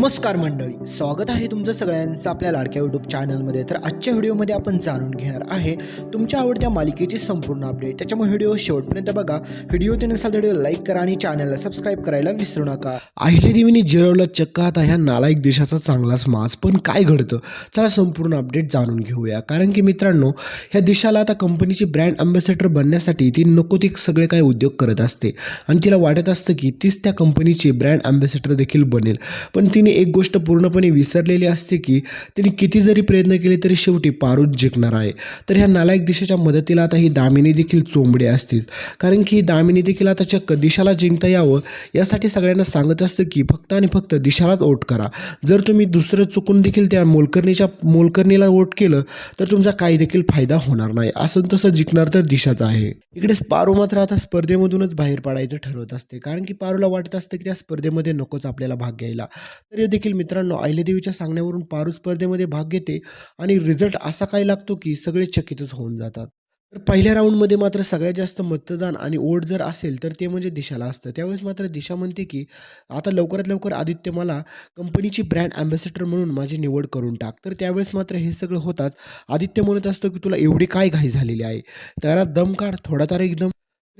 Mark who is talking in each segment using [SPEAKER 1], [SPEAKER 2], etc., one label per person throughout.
[SPEAKER 1] नमस्कार मंडळी स्वागत आहे तुमचं सगळ्यांचं आपल्या लाडक्या यूट्यूब चॅनलमध्ये तर आजच्या व्हिडिओमध्ये आपण जाणून घेणार आहे तुमच्या आवडत्या मालिकेची संपूर्ण अपडेट त्याच्यामुळे व्हिडिओ शेवटपर्यंत बघा. व्हिडिओ ते नसाल व्हिडिओ लाईक करा आणि चॅनलला सबस्क्राईब करायला विसरू नका. अहिल्यादेवीने जिरवलं चक्क आता ह्या नालायक देशाचा चांगलाच मास पण काय घडतं? चला संपूर्ण अपडेट जाणून घेऊया. कारण की मित्रांनो ह्या देशाला आता कंपनीची ब्रँड अँबॅसेडर बनण्यासाठी ती नको ते सगळे काही उद्योग करत असते. आणि तिला वाटत असतं की तीच त्या कंपनीची ब्रँड अँबॅसेडर देखील बनेल. पण तिने एक गोष्ट पूर्णपणे विसरलेली असते की त्यांनी किती जरी प्रयत्न केले तरी शेवटी पारूच जिंकणार आहे. तर ह्या नालायक दिशेच्या मदतीला आता ही दामिनी देखील चोंबडी असतील. कारण की ही दामिनी देखील आता चक्क दिशाला जिंकता यावं यासाठी सगळ्यांना सांगत असतं की फक्त आणि फक्त दिशालाच वोट करा. जर तुम्ही दुसरं चुकून देखील त्या मोलकर्णीच्या मोलकर्णीला वोट केलं तर तुमचा काही देखील फायदा होणार नाही. असं तसं जिंकणार तर दिशाच आहे. इकडे पारू मात्र आता स्पर्धेमधूनच बाहेर पडायचं ठरवत असते. कारण की पारूला वाटत असतं की त्या स्पर्धेमध्ये नकोच आपल्याला भाग घ्यायला. तर देखील मित्रांनो अहिल्यादेवीच्या सांगण्यावरून पारू स्पर्धेमध्ये भाग घेते आणि रिझल्ट असा काय लागतो की सगळे चकितच होऊन जातात. तर पहिल्या राऊंडमध्ये मात्र सगळ्यात जास्त मतदान आणि ओढ जर असेल तर ते म्हणजे दिशाला असतं. त्यावेळेस मात्र दिशा म्हणते की आता लवकरात लवकर आदित्य मला कंपनीची ब्रँड अँबॅसेडर म्हणून माझी निवड करून टाक. तर त्यावेळेस मात्र हे सगळं होताच. आदित्य म्हणत असतो की तुला एवढी काय घाई झालेली आहे? त्याला दम काढ थोडा तर एकदम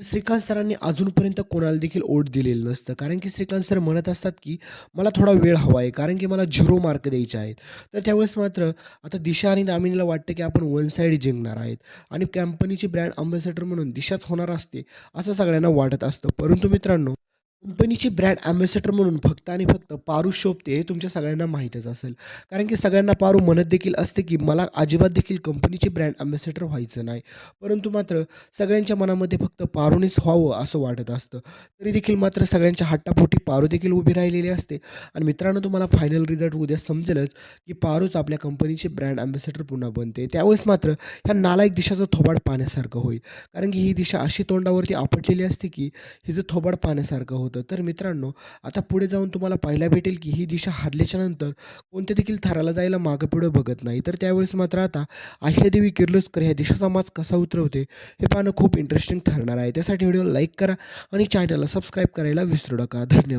[SPEAKER 1] श्रीकांत सरांनी अजूनपर्यंत कोणाला देखील ओढ दिलेलं नसतं. कारण की श्रीकांत सर म्हणत असतात की मला थोडा वेळ हवा आहे कारण की मला झिरो मार्क द्यायचे आहेत. तर त्यावेळेस मात्र आता दिशा आणि दामिनीला वाटतं की आपण वन साईड जिंकणार आहेत. आणि कंपनीची ब्रँड अम्बॅसेडर म्हणून दिशाच होणार असते असं सगळ्यांना वाटत असतं. परंतु मित्रांनो कंपनीची ब्रँड ॲम्बॅसेडर म्हणून फक्त आणि फक्त पारू शोभते हे तुमच्या सगळ्यांना माहीतच असेल. कारण की सगळ्यांना पारू म्हणत देखील असते की मला अजिबात देखील कंपनीची ब्रँड ॲम्बॅसेडर व्हायचं नाही. परंतु मात्र सगळ्यांच्या मनामध्ये फक्त पारूनेच व्हावं असं वाटत असतं. तरी देखील मात्र सगळ्यांच्या हट्टापोटी पारू देखील उभी राहिलेली असते. आणि मित्रांनो तुम्हाला फायनल रिझल्ट उद्या समजेलच की पारूच आपल्या कंपनीची ब्रँड ॲम्बॅसेडर पुन्हा बनते. त्यावेळेस मात्र ह्या नालायक दिशाचं थोबाड पाण्यासारखं होईल. कारण की ही दिशा अशी तोंडावरती आपटलेली असते की हिचं थोबाड पाण्यासारखं होतं. तर मित्रांनो आता पुढे जाऊन तुम्हाला पाहायला भेटेल की ही दिशा हारल्याच्या नंतर कोणत्या देखील थराला जायला मागं पुढे बघत नाही. तर त्यावेळेस मात्र आता आहिल्यादेवी किर्लोस्कर ह्या दिशाचा माज कसा उतरवते हे पाहणं खूप इंटरेस्टिंग ठरणार आहे. त्यासाठी व्हिडिओ लाईक करा आणि चॅनलला सबस्क्राईब करायला विसरू नका. धन्यवाद.